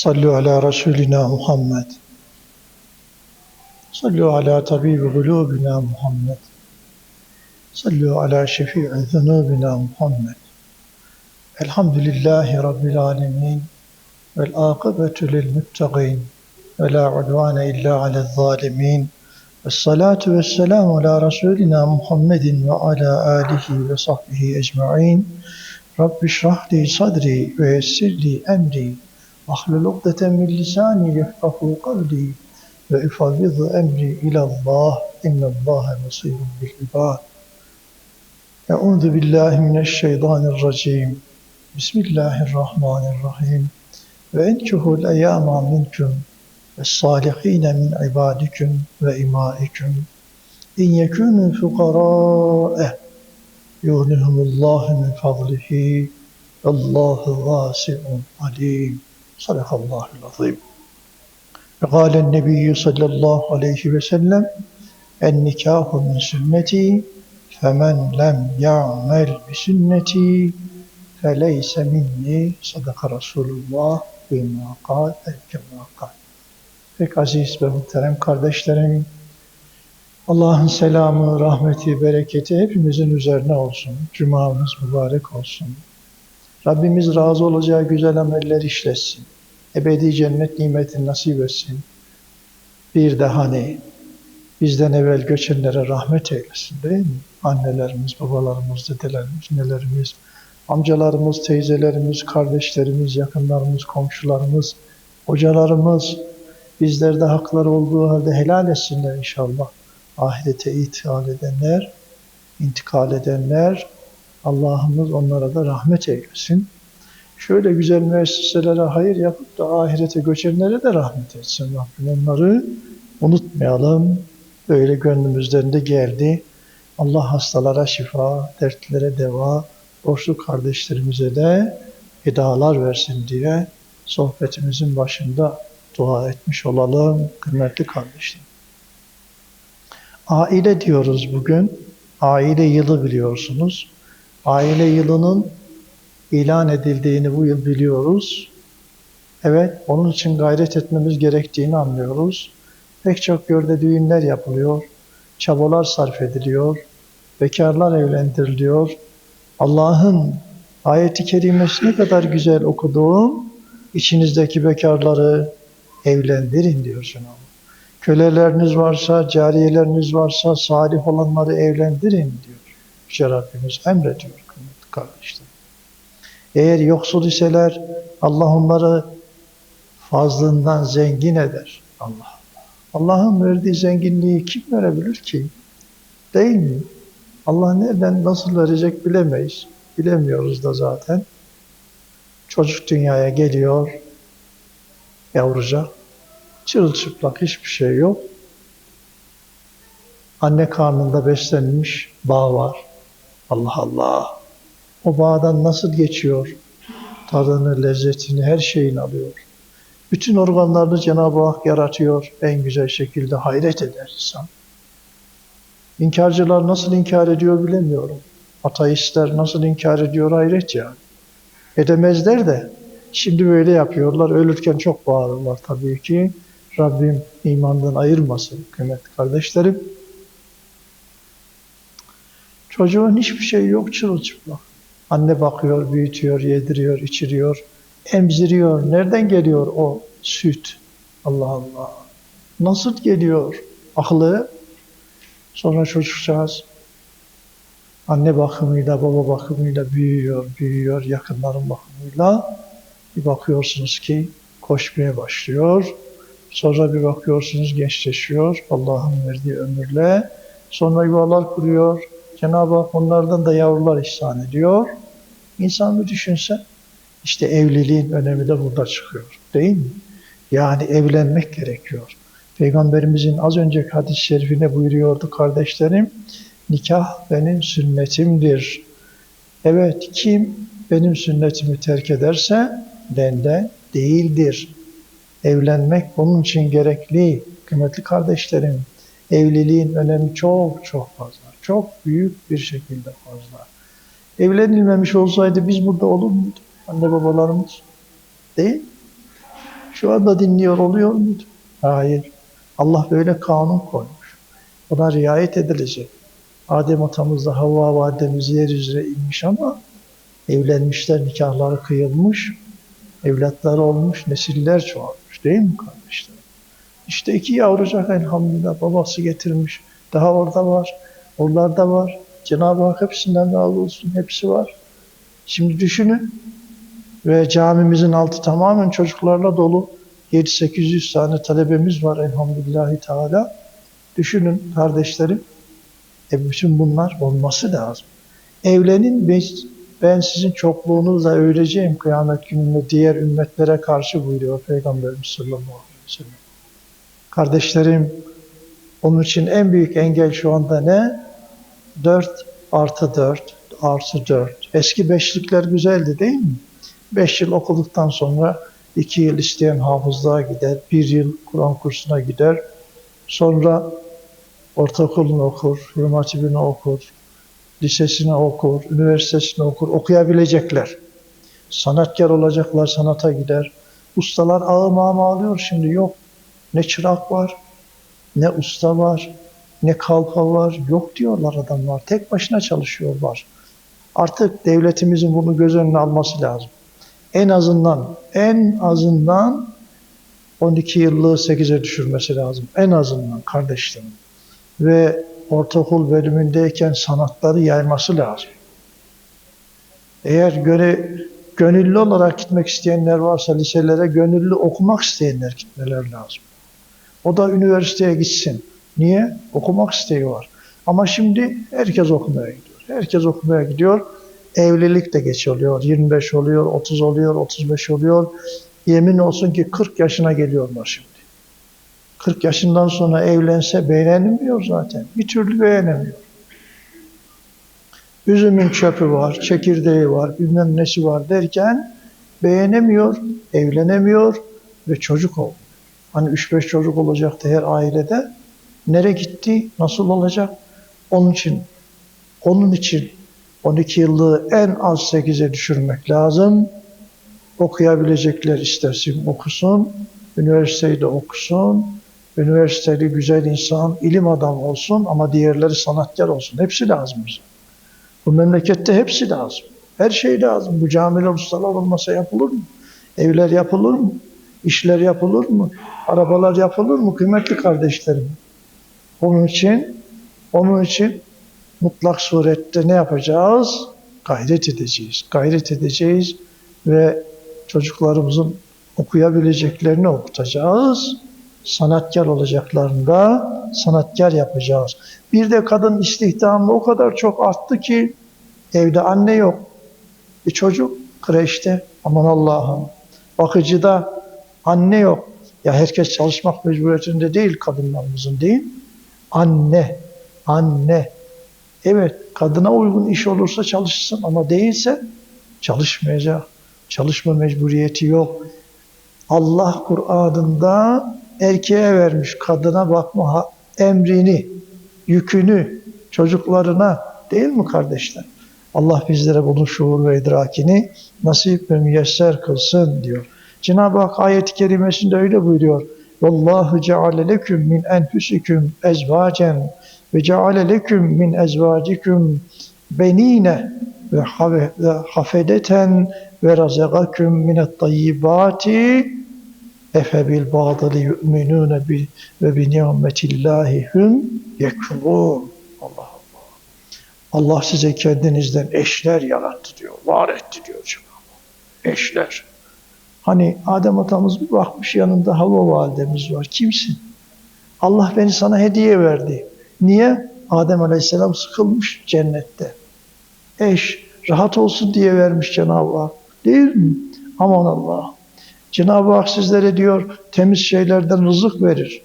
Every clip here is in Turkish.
صلوا على رسولنا محمد. صلوا على طبيب قلوبنا محمد. صلوا على شفيع ذنوبنا محمد. الحمد لله رب العالمين والعاقبة للمتقين ولا عدوان إلا على الظالمين. والصلاة والسلام على رسولنا محمد وعلى آله وصحبه أجمعين. رب اشرح لي صدري ويسر لي أمري. واحلل عقدة من لساني يفقه قولي وأفوض أمري إلى الله. إن الله بصير بالعباد. أعوذ بالله من الشيطان الرجيم. بسم الله الرحمن الرحيم. وأنكحوا الأيام منكم والصالحين من عبادكم وإمائكم. إن يكونوا فقراء يغنهم الله من فضله. الله واسع عليم. Sadakallahu'l-Azim. Ve gâlen nebiyyü sallallahu aleyhi ve sellem en nikahu min sünneti femen lem ya'mel bi sünneti feleyse minni sadaka Resulullah buyma kal el kal. Pek aziz ve muhterem kardeşlerim, Allah'ın selamı, rahmeti, bereketi hepimizin üzerine olsun. Cuma'mız mübarek olsun. Rabbimiz razı olacağı güzel ameller işletsin. Ebedi cennet nimetini nasip etsin. Bir de hani bizden evvel göçenlere rahmet eylesin değil mi? Annelerimiz, babalarımız, dedelerimiz, nelerimiz, amcalarımız, teyzelerimiz, kardeşlerimiz, yakınlarımız, komşularımız, hocalarımız, bizlerde hakları olduğu halde helal etsinler inşallah. Ahirete itial edenler, intikal edenler, Allah'ımız onlara da rahmet eylesin. Şöyle güzel müesseselere hayır yapıp da ahirete göçenlere de rahmet etsin Rabbim. Onları unutmayalım. Böyle gönlümüzden de geldi. Allah hastalara şifa, dertlere deva, borçlu kardeşlerimize de hedalar versin diye sohbetimizin başında dua etmiş olalım kıymetli kardeşlerim. Aile diyoruz bugün. Aile yılı biliyorsunuz. Aile yılının ilan edildiğini bu yıl biliyoruz. Evet, onun için gayret etmemiz gerektiğini anlıyoruz. Pek çok yerde düğünler yapılıyor, çabalar sarf ediliyor, bekarlar evlendiriliyor. Allah'ın ayeti kerimesi ne kadar güzel okuduğum, içinizdeki bekarları evlendirin diyor Cenab-ı Köleleriniz varsa, cariyeleriniz varsa salih olanları evlendirin diyor. Yüce Rabbimiz emrediyor kıymetli kardeşler. Eğer yoksul iseler Allah onları fazlından zengin eder. Allah Allah. Allah'ın verdiği zenginliği kim verebilir ki? Değil mi? Allah nereden nasıl verecek bilemeyiz. Bilemiyoruz da zaten. Çocuk dünyaya geliyor, yavruca. Çırılçıplak hiçbir şey yok. Anne karnında beslenmiş bağ var. Allah Allah. O bağdan nasıl geçiyor? Tadını, lezzetini, her şeyini alıyor. Bütün organlarını Cenab-ı Hak yaratıyor. En güzel şekilde hayret eder insan. İnkarcılar nasıl inkar ediyor bilemiyorum. Ateistler nasıl inkar ediyor hayret yani. Edemezler de şimdi böyle yapıyorlar. Ölürken çok bağırırlar tabii ki. Rabbim imandan ayırmasın kıymetli kardeşlerim. Çocuğun hiçbir şey yok çırılçıplak. Anne bakıyor, büyütüyor, yediriyor, içiriyor, emziriyor. Nereden geliyor o süt? Allah Allah. Nasıl geliyor? Aklı. Sonra çocukcağız anne bakımıyla, baba bakımıyla büyüyor, büyüyor, yakınların bakımıyla. Bir bakıyorsunuz ki koşmaya başlıyor. Sonra bir bakıyorsunuz gençleşiyor Allah'ın verdiği ömürle. Sonra yuvalar kuruyor. Cenab-ı Hak onlardan da yavrular ihsan ediyor. İnsan bir düşünse işte evliliğin önemi de burada çıkıyor. Değil mi? Yani evlenmek gerekiyor. Peygamberimizin az önceki hadis-i şerifine buyuruyordu kardeşlerim. Nikah benim sünnetimdir. Evet kim benim sünnetimi terk ederse benden değildir. Evlenmek bunun için gerekli. Kıymetli kardeşlerim, evliliğin önemi çok çok fazla. Çok büyük bir şekilde fazla. Evlenilmemiş olsaydı biz burada olur muyduk? Anne babalarımız. Değil Şu anda dinliyor oluyor muydu? Hayır. Allah böyle kanun koymuş. Buna riayet edilecek. Adem atamızla Havva validemiz yeryüzüne inmiş ama evlenmişler, nikahları kıyılmış, evlatları olmuş, nesiller çoğalmış değil mi kardeşler? İşte iki yavrucak elhamdülillah babası getirmiş. Daha orada var, oralarda var. Cenab-ı Hak hepsinden razı olsun, hepsi var. Şimdi düşünün ve camimizin altı tamamen çocuklarla dolu. 7-800 tane talebemiz var elhamdülillahi teala. Düşünün kardeşlerim, e bütün bunlar olması lazım. Evlenin ve ben sizin çokluğunuzla övüleceğim kıyamet gününde diğer ümmetlere karşı buyuruyor Peygamberimiz sallallahu aleyhi ve sellem. Kardeşlerim, onun için en büyük engel şu anda ne? 4 artı 4 artı 4. Eski beşlikler güzeldi değil mi? 5 yıl okuduktan sonra 2 yıl isteyen hafızlığa gider, 1 yıl Kur'an kursuna gider. Sonra ortaokulunu okur, Hürüm Hatibini okur, lisesini okur, üniversitesini okur, okuyabilecekler. Sanatkar olacaklar, sanata gider. Ustalar ağım ağım ağlıyor şimdi yok. Ne çırak var, ne usta var, ne kalfa var, yok diyorlar adamlar. Tek başına çalışıyorlar. Artık devletimizin bunu göz önüne alması lazım. En azından, en azından 12 yıllığı 8'e düşürmesi lazım. En azından kardeşlerim. Ve ortaokul bölümündeyken sanatları yayması lazım. Eğer göre, gönüllü olarak gitmek isteyenler varsa liselere gönüllü okumak isteyenler gitmeler lazım. O da üniversiteye gitsin. Niye? Okumak isteği var. Ama şimdi herkes okumaya gidiyor. Herkes okumaya gidiyor. Evlilik de geç oluyor. 25 oluyor, 30 oluyor, 35 oluyor. Yemin olsun ki 40 yaşına geliyorlar şimdi. 40 yaşından sonra evlense beğenilmiyor zaten. Bir türlü beğenemiyor. Üzümün çöpü var, çekirdeği var, bilmem nesi var derken beğenemiyor, evlenemiyor ve çocuk oldu. Hani 3-5 çocuk olacaktı her ailede. Nereye gitti, nasıl olacak? Onun için, onun için 12 yıllığı en az 8'e düşürmek lazım. Okuyabilecekler istersin okusun, üniversiteyi de okusun, üniversiteli güzel insan, ilim adamı olsun ama diğerleri sanatkar olsun. Hepsi lazım bize. Bu memlekette hepsi lazım. Her şey lazım. Bu camiler ustalar olmasa yapılır mı? Evler yapılır mı? İşler yapılır mı? Arabalar yapılır mı? Kıymetli kardeşlerim. Onun için, onun için mutlak surette ne yapacağız? Gayret edeceğiz. Gayret edeceğiz ve çocuklarımızın okuyabileceklerini okutacağız. Sanatkar olacaklarını da sanatkar yapacağız. Bir de kadın istihdamı o kadar çok arttı ki evde anne yok. Bir çocuk kreşte aman Allah'ım. Bakıcıda anne yok. Ya herkes çalışmak mecburiyetinde değil kadınlarımızın değil. Anne, anne. Evet kadına uygun iş olursa çalışsın ama değilse çalışmayacak. Çalışma mecburiyeti yok. Allah Kur'an'ında erkeğe vermiş kadına bakma emrini, yükünü çocuklarına değil mi kardeşler? Allah bizlere bunun şuur ve idrakini nasip ve müyesser kılsın diyor. Cenab-ı Hak ayet-i kerimesinde öyle buyuruyor. Vallahu ceale leküm min enfusikum ezvacen ve ceale leküm min ezvacikum benine ve hafedeten ve razagakum minet tayyibati efe bil bâdili yu'minûne bi ve bi ni'metillahi hum yekfurûn. Allah Allah. Allah size kendinizden eşler yarattı diyor. Var etti diyor Cenab-ı Eşler. Hani Adem atamız bakmış yanında Havva validemiz var. Kimsin? Allah beni sana hediye verdi. Niye? Adem aleyhisselam sıkılmış cennette. Eş, rahat olsun diye vermiş Cenab-ı Hak. Değil mi? Aman Allah. Cenab-ı Hak sizlere diyor temiz şeylerden rızık verir.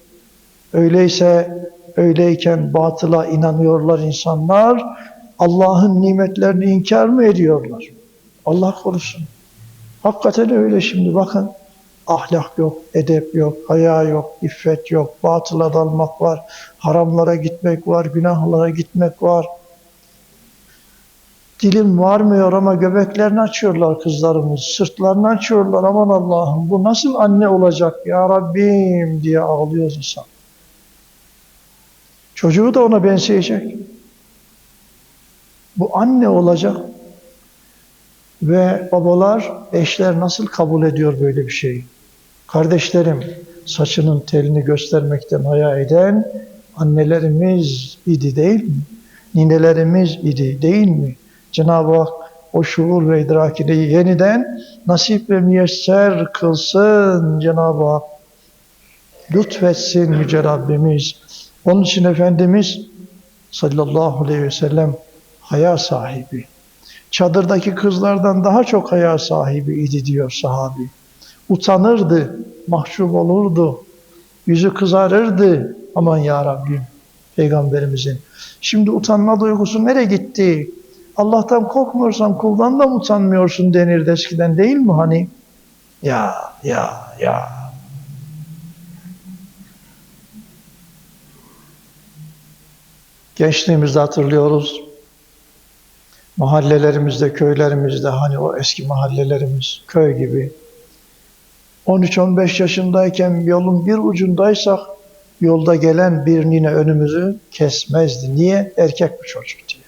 Öyleyse öyleyken batıla inanıyorlar insanlar. Allah'ın nimetlerini inkar mı ediyorlar? Allah korusun. Hakikaten öyle şimdi bakın. Ahlak yok, edep yok, haya yok, iffet yok, batıla dalmak var, haramlara gitmek var, günahlara gitmek var. Dilim varmıyor ama göbeklerini açıyorlar kızlarımız. Sırtlarını açıyorlar. Aman Allah'ım bu nasıl anne olacak ya Rabbim diye ağlıyor insan. Çocuğu da ona benzeyecek. Bu anne olacak. Ve babalar, eşler nasıl kabul ediyor böyle bir şeyi? Kardeşlerim, saçının telini göstermekten haya eden annelerimiz idi değil mi? Ninelerimiz idi değil mi? Cenab-ı Hak o şuur ve idrakini yeniden nasip ve müyesser kılsın Cenab-ı Hak. Lütfetsin Yüce Rabbimiz. Onun için Efendimiz sallallahu aleyhi ve sellem haya sahibi. Çadırdaki kızlardan daha çok haya sahibi idi diyor sahabi. Utanırdı, mahcup olurdu, yüzü kızarırdı. Aman ya Rabbim, Peygamberimizin. Şimdi utanma duygusu nereye gitti? Allah'tan korkmuyorsan kuldan da mı utanmıyorsun denirdi eskiden değil mi hani? Ya, ya, ya. Gençliğimizde hatırlıyoruz. Mahallelerimizde, köylerimizde hani o eski mahallelerimiz, köy gibi. 13-15 yaşındayken yolun bir ucundaysak yolda gelen bir nine önümüzü kesmezdi. Niye? Erkek bu çocuk diye.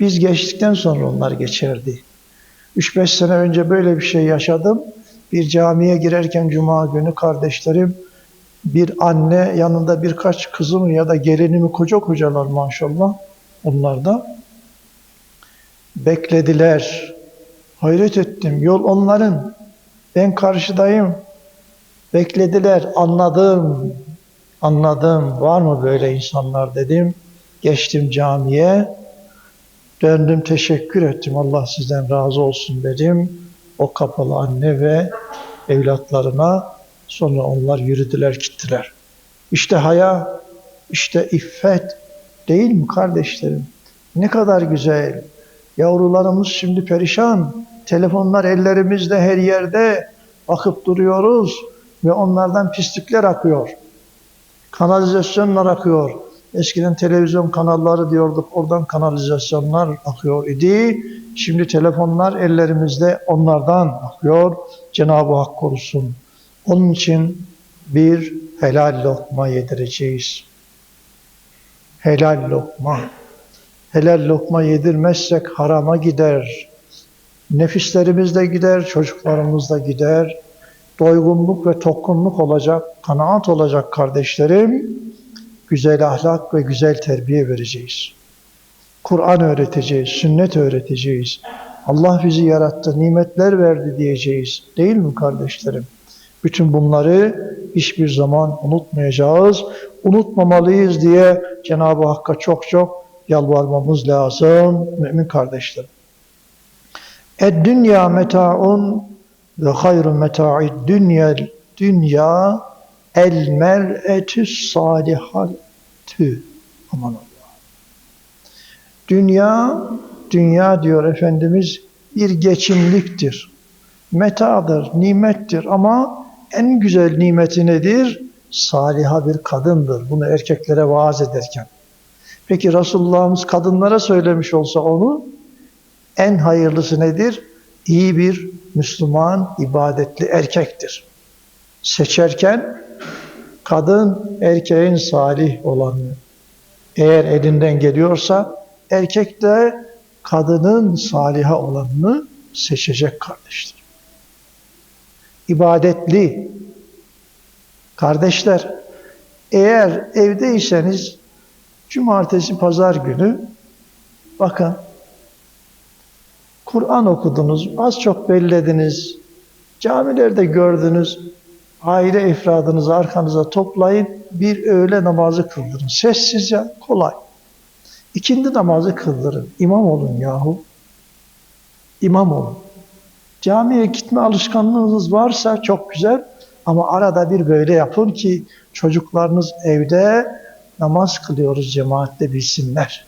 Biz geçtikten sonra onlar geçerdi. 3-5 sene önce böyle bir şey yaşadım. Bir camiye girerken cuma günü kardeşlerim bir anne yanında birkaç kızı ya da gelini mi koca kocalar maşallah onlar da beklediler. Hayret ettim. Yol onların. Ben karşıdayım. Beklediler. Anladım. Anladım. Var mı böyle insanlar dedim. Geçtim camiye. Döndüm teşekkür ettim. Allah sizden razı olsun dedim. O kapalı anne ve evlatlarına sonra onlar yürüdüler gittiler. İşte haya, işte iffet değil mi kardeşlerim? Ne kadar güzel. Yavrularımız şimdi perişan. Telefonlar ellerimizde her yerde bakıp duruyoruz ve onlardan pislikler akıyor. Kanalizasyonlar akıyor. Eskiden televizyon kanalları diyorduk, oradan kanalizasyonlar akıyor idi. Şimdi telefonlar ellerimizde onlardan akıyor. Cenab-ı Hak korusun. Onun için bir helal lokma yedireceğiz. Helal lokma. Helal lokma yedirmezsek harama gider. Nefislerimiz de gider, çocuklarımız da gider. Doygunluk ve tokkunluk olacak, kanaat olacak kardeşlerim. Güzel ahlak ve güzel terbiye vereceğiz. Kur'an öğreteceğiz, sünnet öğreteceğiz. Allah bizi yarattı, nimetler verdi diyeceğiz. Değil mi kardeşlerim? Bütün bunları hiçbir zaman unutmayacağız. Unutmamalıyız diye Cenab-ı Hakk'a çok çok yalvarmamız lazım mümin kardeşlerim. Ed-dünya meta'un ve hayru meta'id dünya dünya el mer'etü salihatü aman Allah. Dünya dünya diyor Efendimiz bir geçimliktir. Metadır, nimettir ama en güzel nimeti nedir? Saliha bir kadındır. Bunu erkeklere vaaz ederken. Peki Resulullah'ımız kadınlara söylemiş olsa onu en hayırlısı nedir? İyi bir Müslüman, ibadetli erkektir. Seçerken kadın erkeğin salih olanı eğer elinden geliyorsa erkek de kadının saliha olanını seçecek kardeşler. İbadetli kardeşler eğer evdeyseniz cumartesi pazar günü bakın Kur'an okudunuz, az çok bellediniz, camilerde gördünüz, aile ifradınızı arkanıza toplayın, bir öğle namazı kıldırın. Sessizce, kolay. İkindi namazı kıldırın. İmam olun yahu. İmam olun. Camiye gitme alışkanlığınız varsa çok güzel ama arada bir böyle yapın ki çocuklarınız evde namaz kılıyoruz cemaatte bilsinler.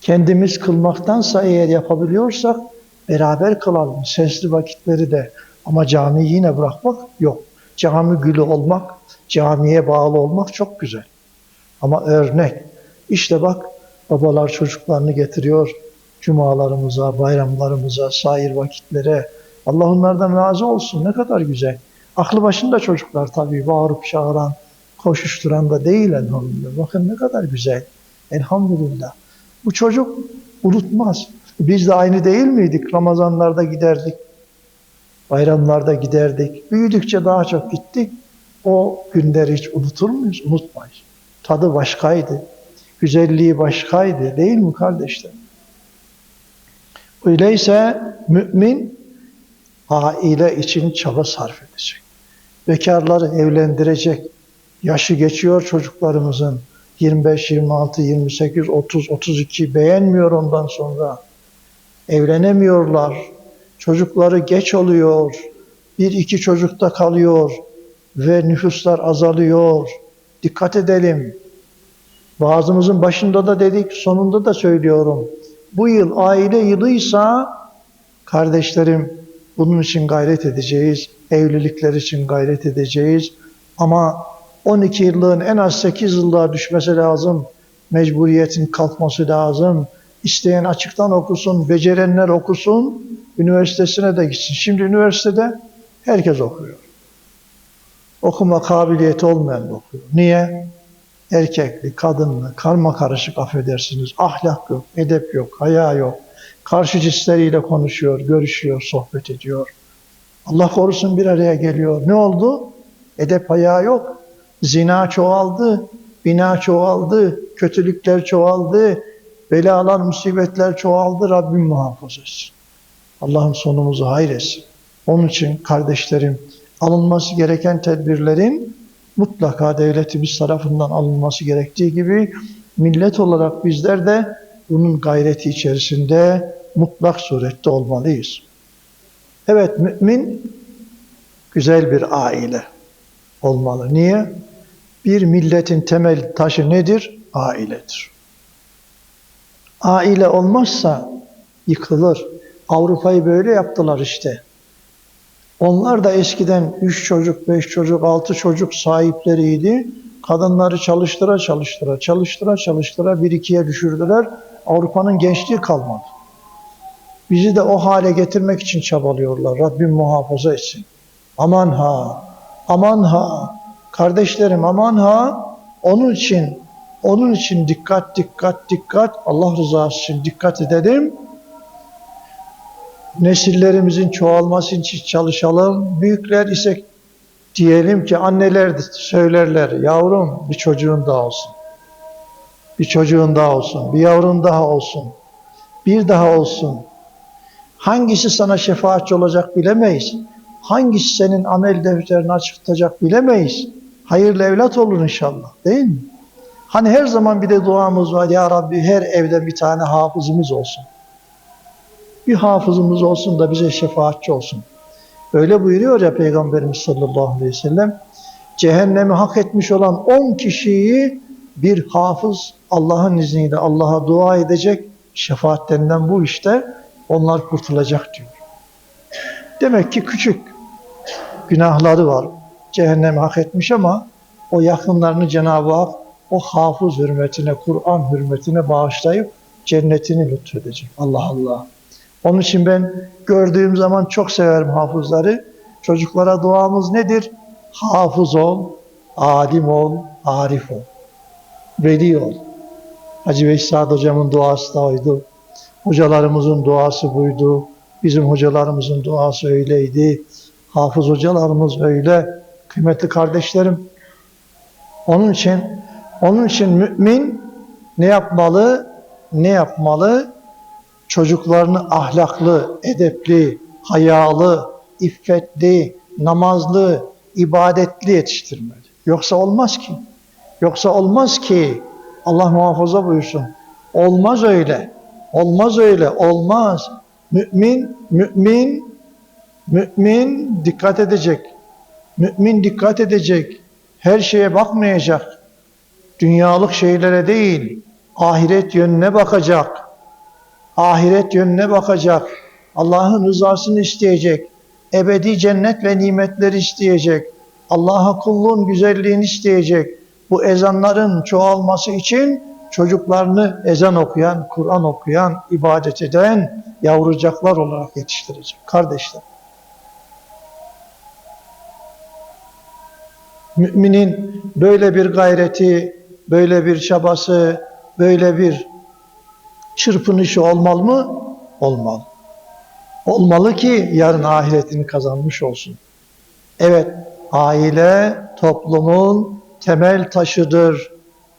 Kendimiz kılmaktansa eğer yapabiliyorsak beraber kılalım. Sesli vakitleri de. Ama camiyi yine bırakmak yok. Cami gülü olmak, camiye bağlı olmak çok güzel. Ama örnek. İşte bak Babalar çocuklarını getiriyor cumalarımıza, bayramlarımıza, sair vakitlere. Allah onlardan razı olsun. Ne kadar güzel. Aklı başında çocuklar tabii bağırıp çağıran, koşuşturan da değil elhamdülillah. Bakın ne kadar güzel. Elhamdülillah. Bu çocuk unutmaz. Biz de aynı değil miydik? Ramazanlarda giderdik. Bayramlarda giderdik. Büyüdükçe daha çok gittik. O günleri hiç unutur muyuz? Unutmayız. Tadı başkaydı. Güzelliği başkaydı. Değil mi kardeşler? Öyleyse mümin aile için çaba sarf edecek. Bekarları evlendirecek. Yaşı geçiyor çocuklarımızın. 25, 26, 28, 30, 32 beğenmiyor ondan sonra. Evlenemiyorlar. Çocukları geç oluyor. Bir iki çocukta kalıyor ve nüfuslar azalıyor. Dikkat edelim. Bazımızın başında da dedik, sonunda da söylüyorum. Bu yıl aile yılıysa kardeşlerim bunun için gayret edeceğiz. Evlilikler için gayret edeceğiz. Ama 12 yıllığın en az 8 yıllığa düşmesi lazım. Mecburiyetin kalkması lazım. İsteyen açıktan okusun, becerenler okusun, üniversitesine de gitsin. Şimdi üniversitede herkes okuyor. Okuma kabiliyeti olmayan da okuyor. Niye? Erkekli, kadınlı, karma karışık affedersiniz. Ahlak yok, edep yok, haya yok. Karşı cinsleriyle konuşuyor, görüşüyor, sohbet ediyor. Allah korusun bir araya geliyor. Ne oldu? Edep haya yok. Zina çoğaldı, bina çoğaldı, kötülükler çoğaldı, belalar, musibetler çoğaldı. Rabbim muhafaza etsin. Allah'ın sonumuzu hayretsin. Onun için kardeşlerim alınması gereken tedbirlerin mutlaka devletimiz tarafından alınması gerektiği gibi millet olarak bizler de bunun gayreti içerisinde mutlak surette olmalıyız. Evet mümin güzel bir aile olmalı. Niye? Bir milletin temel taşı nedir? Ailedir. Aile olmazsa yıkılır. Avrupa'yı böyle yaptılar işte. Onlar da eskiden üç çocuk, beş çocuk, altı çocuk sahipleriydi. Kadınları çalıştıra çalıştıra, çalıştıra çalıştıra bir ikiye düşürdüler. Avrupa'nın gençliği kalmadı. Bizi de o hale getirmek için çabalıyorlar. Rabbim muhafaza etsin. Aman ha, aman ha, kardeşlerim aman ha, onun için, onun için dikkat, dikkat, dikkat, Allah rızası için dikkat edelim. Nesillerimizin çoğalması için çalışalım. Büyükler ise diyelim ki anneler söylerler, yavrum bir çocuğun daha olsun. Bir çocuğun daha olsun, bir yavrun daha olsun. Bir daha olsun. Hangisi sana şefaatçi olacak bilemeyiz. Hangisi senin amel defterini açıklayacak bilemeyiz. Hayırlı evlat olur inşallah değil mi? Hani her zaman bir de duamız var. Ya Rabbi her evde bir tane hafızımız olsun. Bir hafızımız olsun da bize şefaatçi olsun. Öyle buyuruyor ya Peygamberimiz sallallahu aleyhi ve sellem. Cehennemi hak etmiş olan 10 kişiyi bir hafız Allah'ın izniyle Allah'a dua edecek. Şefaatlerinden bu işte onlar kurtulacak diyor. Demek ki küçük günahları var. Cehennemi hak etmiş ama o yakınlarını Cenab-ı Hak o hafız hürmetine, Kur'an hürmetine bağışlayıp cennetini lütfedecek. Allah Allah. Onun için ben gördüğüm zaman çok severim hafızları. Çocuklara duamız nedir? Hafız ol, alim ol, arif ol. Veli ol. Hacı Veysad hocamın duası da oydu. Hocalarımızın duası buydu. Bizim hocalarımızın duası öyleydi. Hafız hocalarımız öyle. Kıymetli kardeşlerim. Onun için onun için mümin ne yapmalı? Ne yapmalı? Çocuklarını ahlaklı, edepli, hayalı, iffetli, namazlı, ibadetli yetiştirmeli. Yoksa olmaz ki. Yoksa olmaz ki. Allah muhafaza buyursun. Olmaz öyle. Olmaz öyle. Olmaz. Mümin, mümin, mümin dikkat edecek. Mümin dikkat edecek. Her şeye bakmayacak. Dünyalık şeylere değil, ahiret yönüne bakacak. Ahiret yönüne bakacak. Allah'ın rızasını isteyecek. Ebedi cennet ve nimetleri isteyecek. Allah'a kulluğun güzelliğini isteyecek. Bu ezanların çoğalması için çocuklarını ezan okuyan, Kur'an okuyan, ibadet eden yavrucaklar olarak yetiştirecek. Kardeşler. Müminin böyle bir gayreti, böyle bir çabası, böyle bir çırpınışı olmalı mı? Olmalı. Olmalı ki yarın ahiretini kazanmış olsun. Evet, aile toplumun temel taşıdır.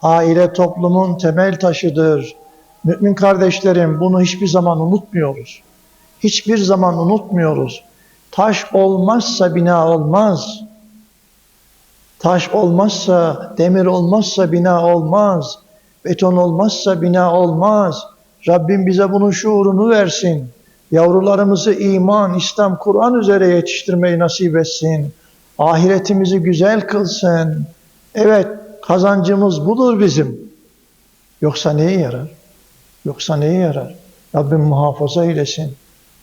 Aile toplumun temel taşıdır. Mümin kardeşlerim bunu hiçbir zaman unutmuyoruz. Hiçbir zaman unutmuyoruz. Taş olmazsa bina olmaz. Taş olmazsa, demir olmazsa bina olmaz. Beton olmazsa bina olmaz. Rabbim bize bunun şuurunu versin. Yavrularımızı iman, İslam, Kur'an üzere yetiştirmeyi nasip etsin. Ahiretimizi güzel kılsın. Evet, kazancımız budur bizim. Yoksa neye yarar? Yoksa neye yarar? Rabbim muhafaza eylesin.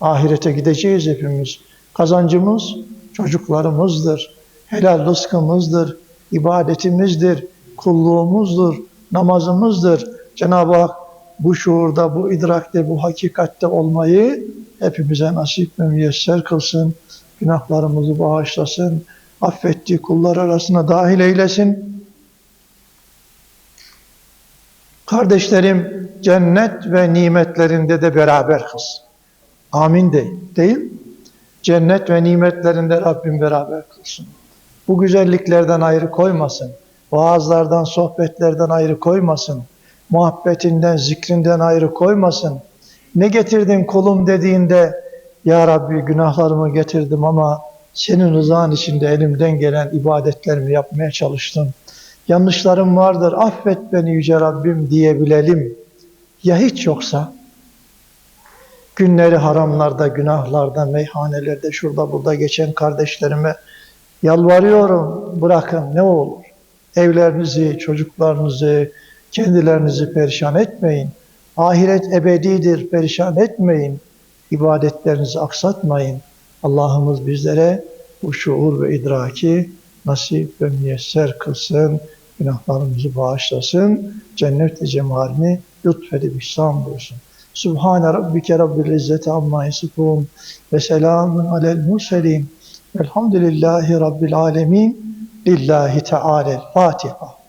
Ahirete gideceğiz hepimiz. Kazancımız çocuklarımızdır. Helal rızkımızdır. ibadetimizdir. Kulluğumuzdur. Namazımızdır. Cenab-ı Hak bu şuurda, bu idrakte, bu hakikatte olmayı hepimize nasip ve müyesser kılsın. Günahlarımızı bağışlasın. Affettiği kullar arasına dahil eylesin. Kardeşlerim cennet ve nimetlerinde de beraber kılsın. Amin de, değil? Cennet ve nimetlerinde Rabbim beraber kılsın. Bu güzelliklerden ayrı koymasın. Vaazlardan, sohbetlerden ayrı koymasın. Muhabbetinden, zikrinden ayrı koymasın. Ne getirdin kulum dediğinde Ya Rabbi günahlarımı getirdim ama senin rızan içinde elimden gelen ibadetlerimi yapmaya çalıştım. Yanlışlarım vardır, affet beni Yüce Rabbim diyebilelim. Ya hiç yoksa? Günleri haramlarda, günahlarda, meyhanelerde, şurada burada geçen kardeşlerime yalvarıyorum, bırakın ne olur. Evlerinizi, çocuklarınızı, kendilerinizi perişan etmeyin. Ahiret ebedidir, perişan etmeyin. İbadetlerinizi aksatmayın. Allah'ımız bizlere bu şuur ve idraki nasip ve müyesser kılsın. Günahlarımızı bağışlasın. Cennet-i cemalini lütfedip ihsan buyursun. Subhane rabbike rabbil izzeti amma yasifun ve selamun alel murselin. Elhamdülillahi rabbil alemin. Lillahi Teala. Fatiha.